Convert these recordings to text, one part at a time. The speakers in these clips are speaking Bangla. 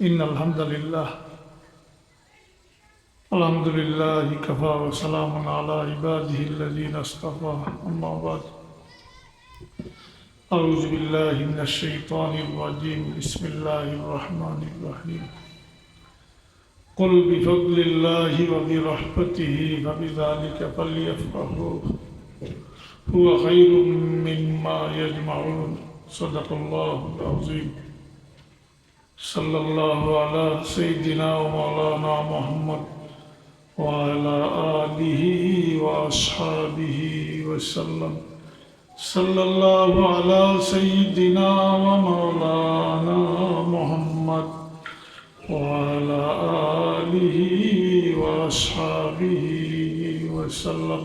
إن الحمد لله. الحمد لله كفى وسلام على عباده الذين اصطفى. أما بعد. أعوذ بالله من الشيطان الرجيم. بسم الله الرحمن الرحيم. قل بفضل الله وبرحمته فبذلك فليفرحوا هو خير مما يجمعون. صدق الله العظيم. صلى الله على سيدنا ومولانا محمد وعلى آله وأصحابه وسلم. صلى الله على سيدنا ومولانا محمد وعلى آله وأصحابه وسلم.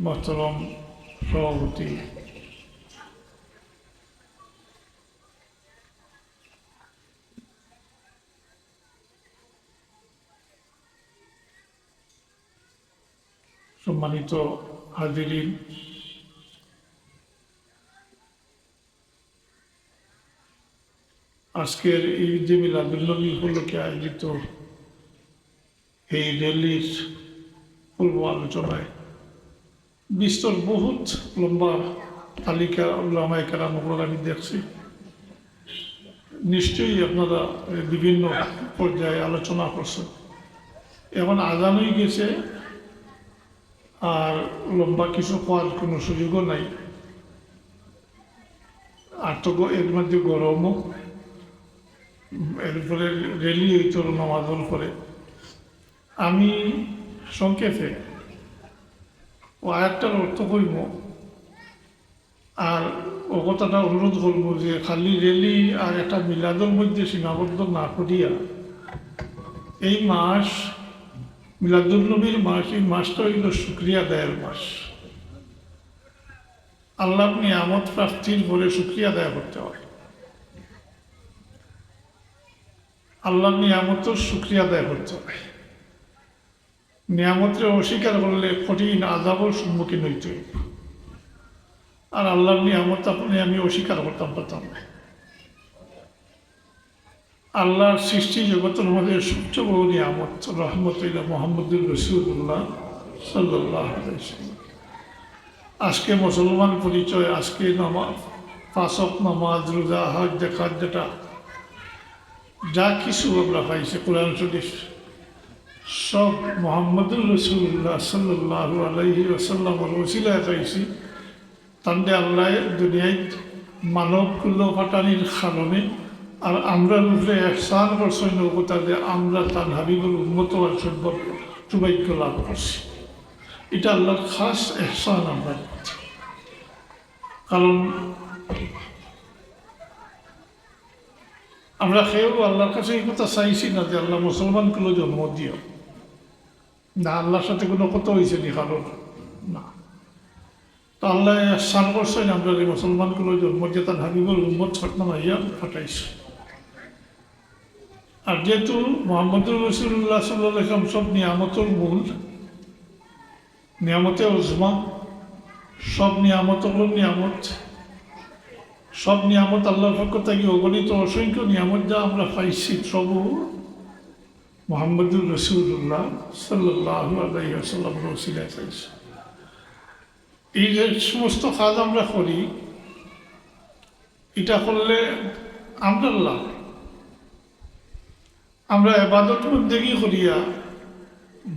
محترم راوتي সম্মানিত হাজিরিন। আজকের এই যে মিলাদুল্নবী উপলক্ষে আয়োজিত এই র্যালির পূর্ব আলোচনায় বিস্তর, বহুত লম্বা তালিকা উল্লামায় কেরামগুলোর আমি দেখছি। নিশ্চয়ই আপনারা বিভিন্ন পর্যায়ে আলোচনা করছেন। এখন আজান হয়ে গেছে আর লম্বা কিছু হওয়ার কোনো সুযোগও নাই। আর তো এর মধ্যে গরমও। এরপরে রেলি হইত নামাজের পরে আমি সংক্ষেপে ও আয়াতটার অর্থ করিব আর ও কথাটা অনুরোধ করব যে খালি রেলি আর একটা মিলাদের মধ্যে সীমাবদ্ধ না করিয়া এই মাস মিলাদুলনবীর মাস, মাসটা হইল শুক্রিয়া দেয়ের মাস। আল্লাহ নিয়ামত প্রাপ্তির বলে শুক্রিয়া দেয়া করতে হয়। আল্লাহ নিয়ামতের শুক্রিয়া আদায় করতে হবে নিয়ামতের অস্বীকার করলে কঠিন আজাবর সম্মুখীন হইতে আর আল্লাহর নিয়ামত আপনি আমি অস্বীকার করতাম, পারতাম না। আল্লাহর সৃষ্টি জগতের মধ্যে সবচেয়ে বড় নিয়ামত রহমতুল্লাহ মোহাম্মদুল রসুল্লাহ সাল্লাহ আজকে মুসলমান পরিচয়, আজকে নামাজ পাঁচক নামাজ, রোজা, হজ দেখার যেটা, যা কিছু আমরা পাইছি কোরআন শরীফ, সব মোহাম্মদুল রসুল্লাহ সাল্লাহ আলাইহি আসাল্লামর ওসিলায় পাইছি। তান্ডে আল্লাহ দুনিয়ায় মানব কুল্ল ফাটানির কারণে আর আমরা রূপে এহসান করছেন যে আমরা তার হাবিবুল উন্মত হওয়ার সৌভাগ্য লাভ করছি। এটা আল্লাহর খাস এহসান আমরা। কারণ আমরা খেয়েও আল্লাহর কাছে এই কথা চাইছি না যে আল্লাহ মুসলমানগুলো জন্ম দিও না, আল্লাহর সাথে কোনো কথা হয়েছে নি কারোর। না। তো আল্লাহ সান করছেন আমরা মুসলমানগুলো জন্ম দিয়ে তার হাবিবুল উম্মত ছটনা মাইয়া ফাটাইছে আর যেহেতু মোহাম্মদুর রসুল্লাহ সাল্লাহ ইসলাম সব নিয়ামতর মূল, নিয়ামতে ওজমা সব নিয়ামত হল নিয়ামত, সব নিয়ামত আল্লাহর পক্ষ থেকে অগণিত অসংখ্য নিয়ামত যা আমরা পাইছি প্রভু মোহাম্মদুর রসুল্লাহ সাল্লাহ আলাইসাল্লাম রসিলায় পাইছি এই যে সমস্ত কাজ আমরা করি, এটা করলে আমরা লাভ আমরা এবাদত মধ্যেই করিয়া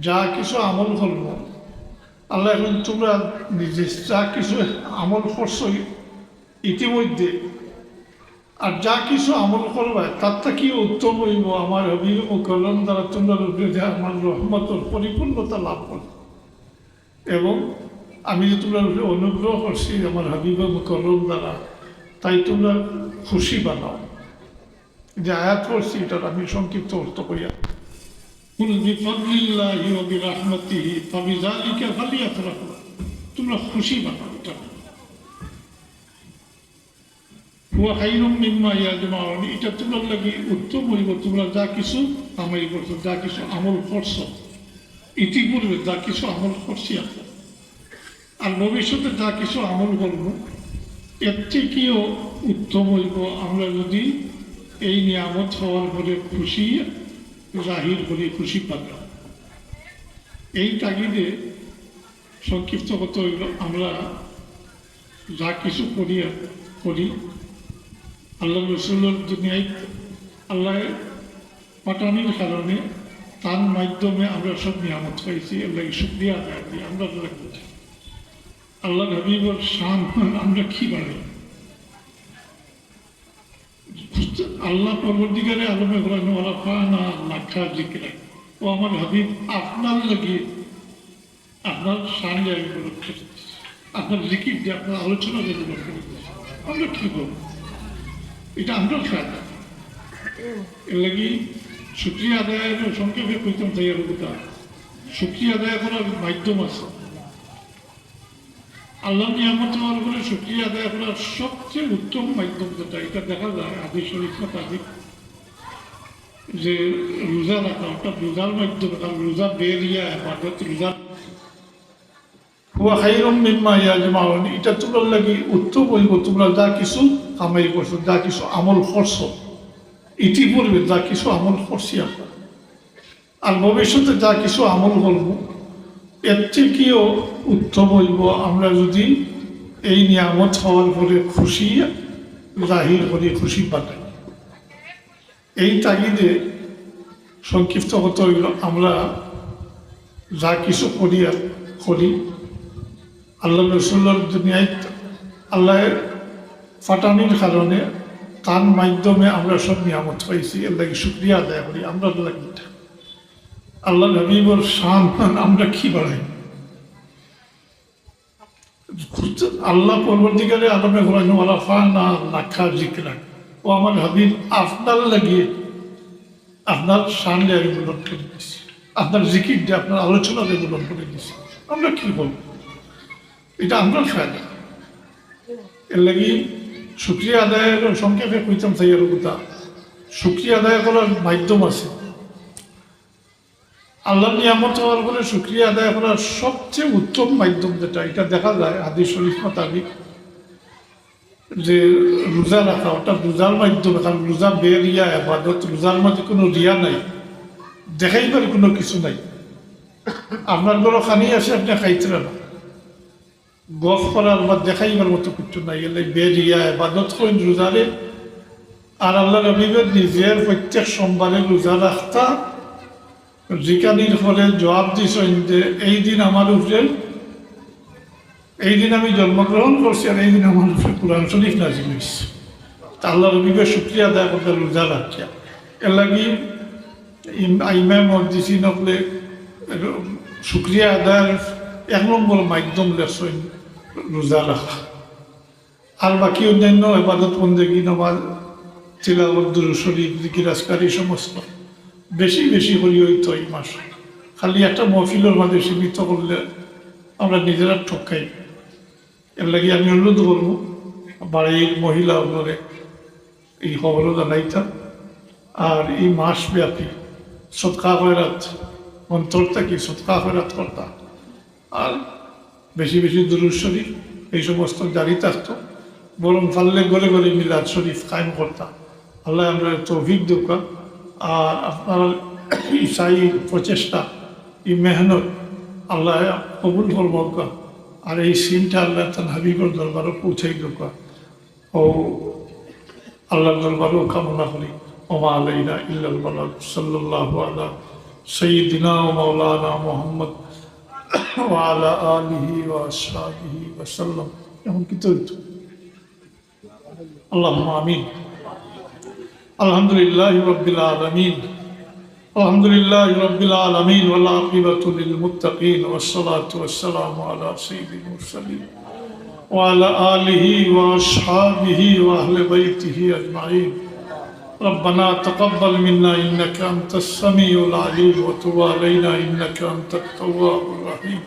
যা কিছু আমল করব। আল্লাহ এখন তোমরা নিজে যা কিছু আমল করছ ইতিমধ্যে। আর যা কিছু আমল করবা, তার থেকে উত্তম হইব আমার হবিব ও কলম দ্বারা তোমরা আমার রহমতর পরিপূর্ণতা লাভ করো। এবং আমি যে তোমরা অনুগ্রহ করছি আমার হাবিব কলম দ্বারা, তাই তোমরা খুশি বানাও। যে করছি, এটার আমি সংক্ষিপ্ত অর্থ করিয়া তোমরা খুশি উত্তম হইব, তোমরা যা কিছু কামাই করছ, যা কিছু আমল করছ। ইতিপূর্বে যা কিছু আমল করছি আর ভবিষ্যতে যা কিছু আমল করব, এর থেকেও উত্তম হইব আমরা যদি এই নিয়ামত হওয়ার পরে খুশি, জাহির করি খুশি পাতা। এই তাগিদে সংক্ষিপ্ত কত আমরা যা কিছু করি করি আল্লাহ রসুল্লোর দুনিয়ায় আল্লাহ পাঠানির কারণে তার মাধ্যমে আমরা সব নিয়ামত পাইছি। আল্লাহ শুক্রিয়া আমরা আল্লাহ আল্লাহ হাবিবর শান আমরা কি বাড়ি আল্লাহ পরবর্তীকারে আলমে ঘোরানো ওরা ফানা লাখা জিকিরা ও আমার হাবিব, আপনার লাগে, আপনার করে দিচ্ছে আপনার জিকির দিয়ে, আপনার আলোচনা দিচ্ছে আমরা কি করব? এটা আমরা ফায়দা এর লাগি শুক্রিয়া আদায়ের সংক্ষেপে কইতাম তাইয়ার কথা শুক্রিয়া আদায় করার মাধ্যম আছে। আল্লাহ নিয়ামত পরে শুক্রিয়া আদায় করার সবচেয়ে উত্তম মাধ্যম যেটা, এটা দেখা যায় আদি শরীফ তাদের যে রোজা রাখা ওটা রোজার মাধ্যমে কারণ রোজা বেরিয়া আবাদত, রোজা লাগি উত্তম যা কিছু যা কিছু যা কিছু আর ভবিষ্যতে যা কিছু আমল করব এর থেকেও উত্তম হইব। আমরা যদি এই নিয়ামত হওয়ার পরে খুশি জাহির করি, খুশি পাঠাই। এই তাগিদে সংক্ষিপ্ত হতে হইল, আমরা যা কিছু করি করি। আল্লাহ রসুল্লার দুনিয়ায় আল্লাহ ফাটানির কারণে তার মাধ্যমে আমরা সব নিয়ামত পাইছি। এর লাগে শুক্রিয়া আদায় করি। আমরা লাগি আল্লাহ হাবিবর শান আমরা কি বাড়াই আল্লাহ পরবর্তীকালে লাখা জিকরা। ও আমার হাবিব, আপনার লাগিয়ে, আপনার শান জায়গা বুলন করে দিচ্ছি আপনার জিকির দিয়ে আপনার আলোচনা দিয়ে বুলন করে দিচ্ছি আমরা কি বলব? এটা আমরা ফায়দা এর লাগি শুক্রিয়া আদায়ের সংক্ষেপে কইতাম তাইয়ার কথা। শুক্রিয়া আদায় করার মাধ্যম আছে। আল্লাহ নিয়ামত হওয়ার শুক্রিয়া আদায় করার সবচেয়ে উত্তম মাধ্যম যেটা, এটা দেখা যায় আদি শরীফ মোতাবিক যে রোজা রাখা, ওটা রোজার মাধ্যমে, কারণ রোজা বেরিয়া, আবাদত, রোজার মধ্যে কোনো রিয়া নাই দেখাইবার কোনো কিছু নাই। আপনার ঘরে খানি আছে আপনি খাইতে না। গফ করার বা দেখাইবার মতো কিছু নাই, এলে বেরিয়া, আবাদত করেন রোজারে। আর আল্লাহ রবিবের নিজের প্রত্যেক সোমবারে রোজা রাখতা জিকানির ফলে জবাব দিছেন যে এই দিন আমার উপরে, এই দিন আমি জন্মগ্রহণ করছি আর এই দিন আমার উপরে কোরআন শরীফ নাজিল হয়েছে তা আল্লাহ রবিবের শুক্রিয়া আদায় করতে রোজা রাখিয়া। এর লাগি ইমাম মসজিদ নকলে শুক্রিয়া আদায়ের এক নম্বর মাধ্যম লেখছেন রোজা রাখা। আর বাকি অন্যান্য এবাদত বন্দেগী নমাজ তিলাবত শরীফ জিকিরাজকারী সমস্ত। বেশি বেশি করি হইতো এই মাস। খালি একটা মহফিলের মাঝে সীমিত করলে আমরা নিজেরা ঠকাই। এর লাগে আমি অনুরোধ করব, বাড়ির মহিলা ওগুলোরে এই খবরও জানাইতাম। আর এই মাস ব্যাপী সৎকা হয়রাত অন্তর থেকে সৎকা হয়রাত করতাম আর বেশি বেশি দুরুদ শরীফ, এই সমস্ত জারি থাকতো। বরং পারলে গলে গলে মিলাদ শরীফ কায়েম করতাম আল্লাহ আমরা তৌফিক দোকা আর আপনার সাই প্রচেষ্টা, এই মেহনত আল্লাহ কবুল করব আর এই সিনটা আল্লাহ তান হাবিবর দরবারও পৌঁছাই দোক ও আল্লাহ দরবারও কামনা করি। ওমা আলাইনা ইল্লাল মালাক সাল্লাল্লাহু আলা সাইয়্যিদিনা ওয়া মোহাম্মদ মুহাম্মদ আলিহি ওয়া আসহাবিহি এমন কি তো আল্লাহ আমিন। الحمد لله رب العالمين الحمد لله رب العالمين والعاقبة للمتقين والصلاة والسلام على سيد المرسلين وعلى آله وأصحابه وأهل بيته أجمعين ربنا تقبل منا إنك أنت السميع العليم وتب علينا إنك أنت التواب الرحيم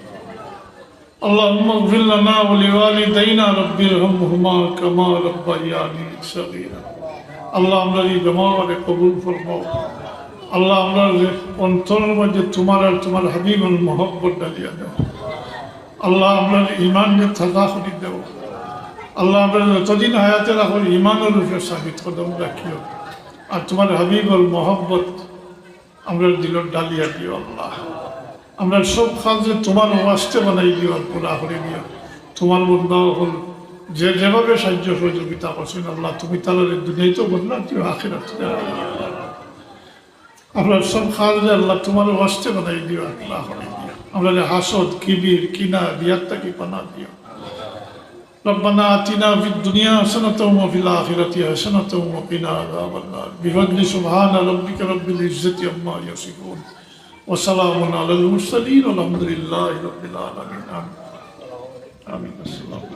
اللهم اغفر لنا ولوالدينا رب ارحمهما كما ربياني صغيرا আল্লাহ আমরা এই জমাওয়ারে কবুল ফরমাও আল্লাহ আমরা অন্তরের মধ্যে তোমার আর তোমার হাবিবুল মোহব্বত ডালিয়া দাও আল্লাহ আমরা ইমানকে থাকা করি দেও আল্লাহ আমরা যতদিন হায়াতে রাখো ইমানের রূপে সাবিত কদম রাখিও। আর তোমার হাবিবল মোহাম্মত আমরা দিল ডালিয়া দিও আল্লাহ। আমরা সব কাজে তোমার ওয়াস্তে বানাই দিও পুরা করে দিও। তোমার বন্ধা হল যে যেভাবে সাহায্য সহযোগিতা করছেন আল্লাহ তুমি তাদের দুনিয়ায় তো বদলা দিও আখেরাত আমরা সব কাজে আল্লাহ তোমার ওয়াস্তে বানাই দিও আল্লাহ করে দিও আমরা হাসদ কিবির কিনা রিয়াত্তা কি পানা দিও ربنا آتنا في الدنيا حسنة وفي الآخرة حسنة وقنا عذاب النار بفضل سبحان ربك رب العزة عما يصفون وسلام على المرسلين والحمد لله رب العالمين آمين آمين السلام